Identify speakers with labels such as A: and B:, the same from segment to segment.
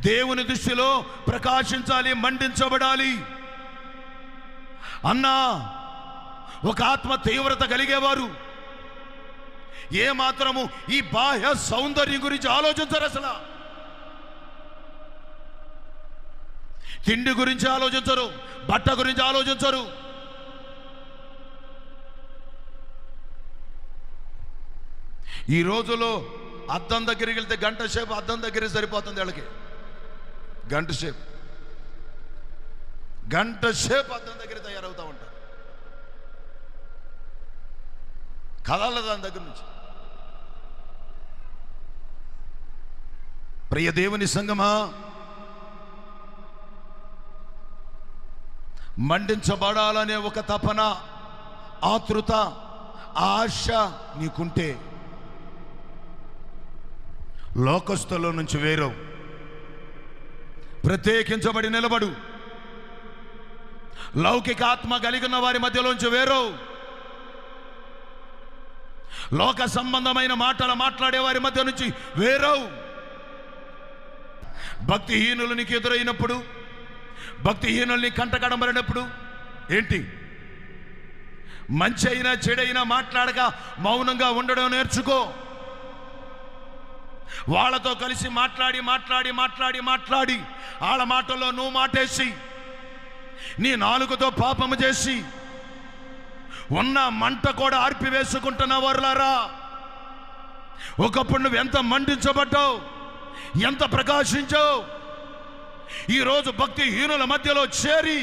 A: దేవుని దృష్టిలో ప్రకాశించాలి మండించబడాలి. అన్నా ఒక ఆత్మ తీవ్రత కలిగేవారు. ఏ మాత్రము ఈ బాహ్య సౌందర్యం గురించి ఆలోచించరు అసలు. తిండి గురించి ఆలోచించరు బట్ట గురించి ఆలోచించరు. ఈ రోజులో అద్దం దగ్గరికి వెళ్తే గంట సేపు అద్దం దగ్గరే సరిపోతుంది వీళ్ళకి. గంట సేపు. గంట సేపు అద్దం దగ్గర తయారవుతూ ఉంటారు కదల దాని దగ్గర నుంచి. ప్రియ దేవుని సంగమా మండించబడాలనే ఒక తపన ఆతృత ఆశ నీకుంటే లోకస్తుల నుంచి వేరవు. ప్రత్యేకించబడి నిలబడు. లౌకిక ఆత్మ కలిగిన వారి మధ్యలోంచి వేరు. లోక సంబంధమైన మాటలు మాట్లాడే వారి మధ్య నుంచి వేరవు భక్తిహీనులు నీకు ఎదురైనప్పుడు భక్తిహీనుల్ని కంటకడమరినప్పుడు ఏంటి? మంచి అయినా చెడైనా మాట్లాడక మౌనంగా ఉండడం నేర్చుకో. వాళ్ళతో కలిసి మాట్లాడి మాట్లాడి మాట్లాడి మాట్లాడి. వాళ్ళ మాటల్లో నువ్వు మాటేసి నీ నాలుగుతో పాపము చేసి ఉన్న మంట కూడా ఆర్పివేసుకుంటున్న వర్లారా. ఒకప్పుడు నువ్వు ఎంత మండించబడ్డావు ఎంత ప్రకాశించావు. ఈరోజు భక్తిహీనుల మధ్యలో చేరి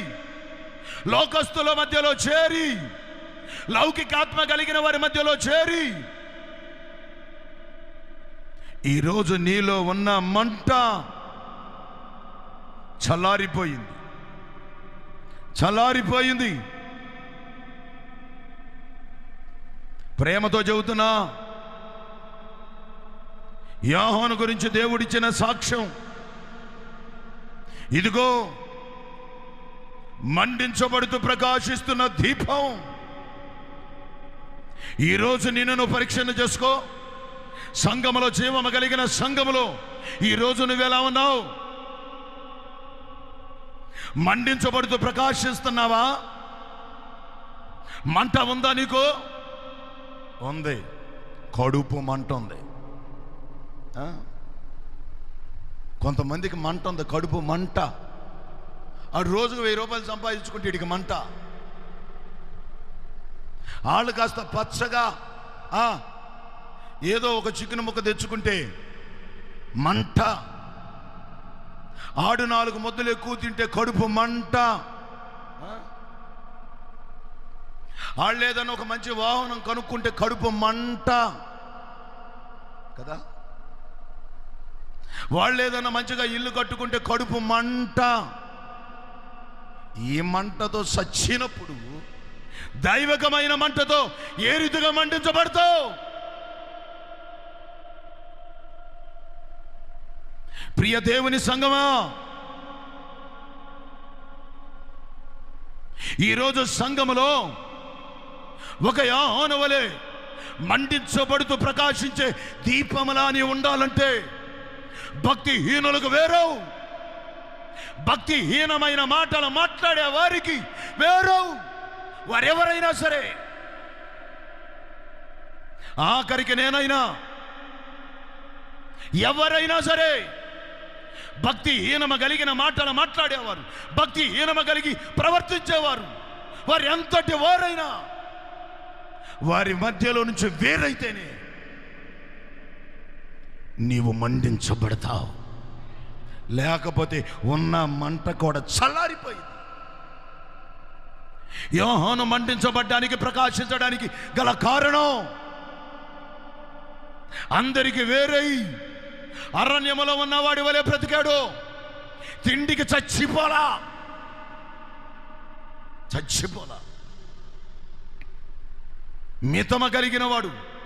A: లోకస్తుల మధ్యలో చేరి లౌకికాత్మ కలిగిన వారి మధ్యలో చేరి ఈరోజు నీలో ఉన్న మంట చల్లారిపోయింది. చల్లారిపోయింది. ప్రేమతో చెబుతున్నా యాహోను గురించి దేవుడిచ్చిన సాక్ష్యం. ఇదిగో మండించబడుతూ ప్రకాశిస్తున్న దీపం. ఈరోజు నిన్ను పరీక్షను పరీక్షణ చేసుకో. సంఘములో జీవము కలిగిన సంఘములో ఈరోజు నువ్వెలా ఉన్నావు? మండించబడుతూ ప్రకాశిస్తున్నావా? మంట ఉందా నీకు? ఉంది. కడుపు మంట ఉంది. ఆ? కొంతమందికి మంట ఉంది కడుపు మంట. ఆ రోజుకు వెయ్యి రూపాయలు సంపాదించుకుంటే ఇడికి మంట. వాళ్ళు కాస్త పచ్చగా ఆ, ఏదో ఒక చికెన్ ముక్క తెచ్చుకుంటే మంట. ఆడు నాలుగు ముద్దలు ఎక్కువ తింటే కడుపు మంట. ఆ? వాళ్ళు ఒక మంచి వాహనం కనుక్కుంటే కడుపు మంట. కదా? వాళ్ళు మంచిగా ఇల్లు కట్టుకుంటే కడుపు మంట. ఈ మంటతో సచ్చినప్పుడు దైవకమైన మంటతో ఏ రీతిగా మండించబడతావు? ప్రియ దేవుని సంగమా? ఈరోజు సంఘములో ఒక యాహోను వలె మండించబడుతూ ప్రకాశించే దీపములా నీ ఉండాలంటే భక్తిహీనులకు వేరవు. భక్తిహీనమైన మాటలు మాట్లాడే వారికి వేరవు. వారెవరైనా సరే ఆఖరికి నేనైనా ఎవరైనా సరే భక్తి హీనమ కలిగిన మాటలు మాట్లాడేవారు. భక్తి హీనమ కలిగి ప్రవర్తించేవారు. వారు ఎంతటి వారైనా వారి మధ్యలో నుంచి వేరైతేనే నీవు మండించబడతావు. లేకపోతే ఉన్న మంట కూడా చల్లారిపోయింది. యోహోను మండించబడ్డానికి ప్రకాశించడానికి గల కారణం అందరికి వేరై అరణ్యములో ఉన్నవాడి వలె బ్రతికాడు. తిండికి చచ్చిపోలా. చచ్చిపోలా. మితమ కలిగిన వాడు.